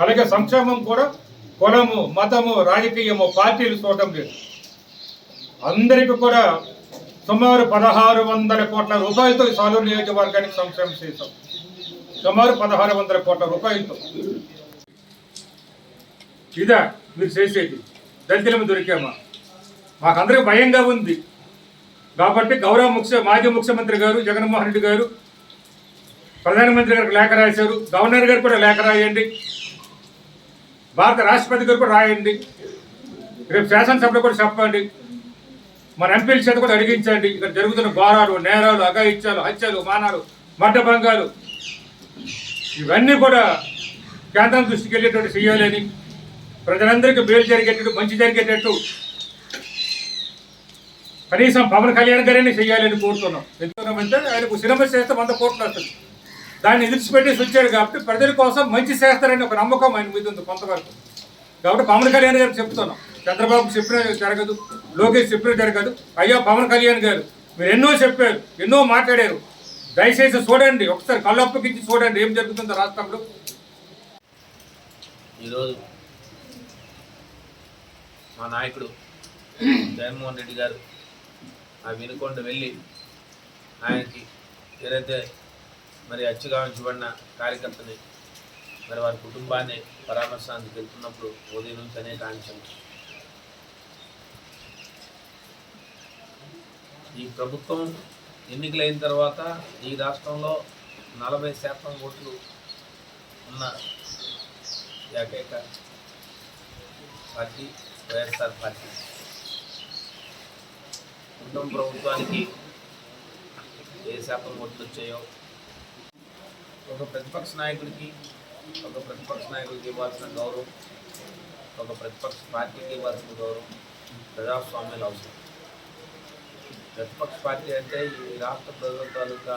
అలాగే సంక్షేమం కూడా కులము మతము రాజకీయము పార్టీలు చూడటం లేదు. అందరికీ కూడా సుమారు పదహారు వందల కోట్ల రూపాయలతో ఈ సాలూరు నియోజకవర్గానికి సంక్షేమం చేశాం. సుమారు పదహారు వందల కోట్ల రూపాయలతో. ఇదా మీరు చేసేది. దళితులము దొరికామా? మాకందరికి భయంగా ఉంది. కాబట్టి గౌరవ ముఖ్య మాజీ ముఖ్యమంత్రి గారు జగన్మోహన్ రెడ్డి గారు ప్రధానమంత్రి గారికి లేఖ రాశారు గవర్నర్ గారు కూడా లేఖ రాయండి భారత రాష్ట్రపతి గారు కూడా రాయండి రేపు శాసనసభలో కూడా చెప్పండి మన ఎంపీల చేత కూడా అడిగించండి ఇక్కడ జరుగుతున్న ఘోరాలు నేరాలు అఘాయిత్యాలు హత్యలు మానాలు మడ్డభంగాలు ఇవన్నీ కూడా కేంద్రం దృష్టికి వెళ్ళేటట్టు చేయాలని ప్రజలందరికీ మేలు జరిగేటట్టు మంచి జరిగేటట్టు కనీసం పవన్ కళ్యాణ్ గారిని చేయాలని కోరుతున్నాం. ఎందుకంటే ఆయనకు సినిమా చేస్తే వంద కోట్లు వస్తుంది. దాన్ని విడిచిపెట్టేసి వచ్చాడు కాబట్టి ప్రజల కోసం మంచి చేస్తారని ఒక నమ్మకం ఆయన మీద ఉంది కొంతవరకు. కాబట్టి పవన్ కళ్యాణ్ గారు చెప్తున్నాం. చంద్రబాబు చెప్పిన జరగదు లోకేష్ చెప్పిన జరగదు. అయ్యా పవన్ కళ్యాణ్ గారు మీరు ఎన్నో చెప్పారు ఎన్నో మాట్లాడారు. దయచేసి చూడండి ఒకసారి కళ్ళప్పగించి చూడండి ఏం జరుగుతుందో రాష్ట్రంలో. ఈరోజు మా నాయకుడు జగన్మోహన్ రెడ్డి గారు ఆ వినుకొండ వెళ్ళి ఆయనకి ఏదైతే మరి అచ్చుగావించబడిన కార్యకర్తని మరి వారి కుటుంబాన్ని పరామర్శానికి వెళ్తున్నప్పుడు ఉదయం నుంచి అనేక ఆంక్షలు. ఈ ప్రభుత్వం ఎన్నికలైన తర్వాత ఈ రాష్ట్రంలో నలభై శాతం ఓట్లు ఉన్న ఏకైక పార్టీ వైఎస్ఆర్ పార్టీ. కుటుంబ ప్రభుత్వానికి ఏ శాతం ఓట్లు వచ్చాయో ఒక ప్రతిపక్ష నాయకుడికి ఒక ప్రతిపక్ష నాయకుడికి ఇవ్వాల్సిన గౌరవం ఒక ప్రతిపక్ష పార్టీకి ఇవ్వాల్సిన గౌరవం ప్రజాస్వామ్యాలు అవసరం ప్రతిపక్ష పార్టీ అంటే ఈ రాష్ట్ర ప్రజల తాలూకా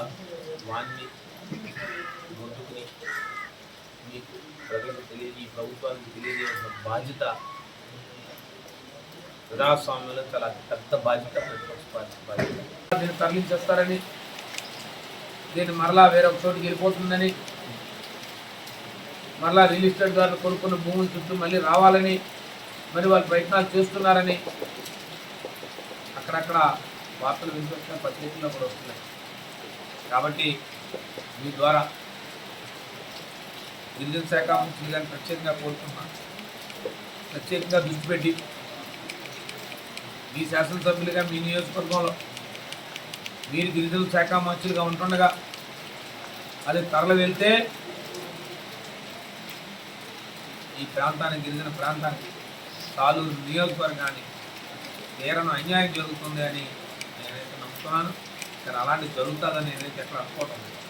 వాణ్ణి ముందుకుని మీకు ప్రజలకు తెలియ ఈ ప్రభుత్వానికి తెలియజేయాల్సిన బాధ్యత ప్రజాస్వామ్యంలో చాలా పెద్ద బాధ్యత ప్రతిపక్ష పార్టీ బాధ్యత దీన్ని తరలించేస్తారని దీన్ని మరలా వేరొక చోటుకి వెళ్ళిపోతుందని మరలా రియల్ ఎస్టేట్ గారు కొనుక్కున్న భూముల చుట్టూ మళ్ళీ రావాలని మరి వాళ్ళు ప్రయత్నాలు చేస్తున్నారని అక్కడక్కడ వార్తలు వినిపిస్తున్నాయి పత్రికల్లో కూడా వస్తున్నాయి. కాబట్టి మీ ద్వారా గిరిజన శాఖ మంత్రి గారిని ప్రత్యేకంగా కోరుతున్నాను ప్రత్యేకంగా దృష్టి పెట్టి మీ శాసనసభ్యులుగా మీ నియోజకవర్గంలో మీరు గిరిజన శాఖ మంత్రులుగా ఉంటుండగా అది తరలి వెళ్తే ఈ ప్రాంతానికి గిరిజన ప్రాంతానికి సాలూరు నియోజకవర్గానికి తీరను అన్యాయం జరుగుతుంది అని నేనైతే నమ్ముతున్నాను. ఇక్కడ అలాంటి జరుగుతుందని నేనైతే ఎక్కడ అనుకోవటం లేదు.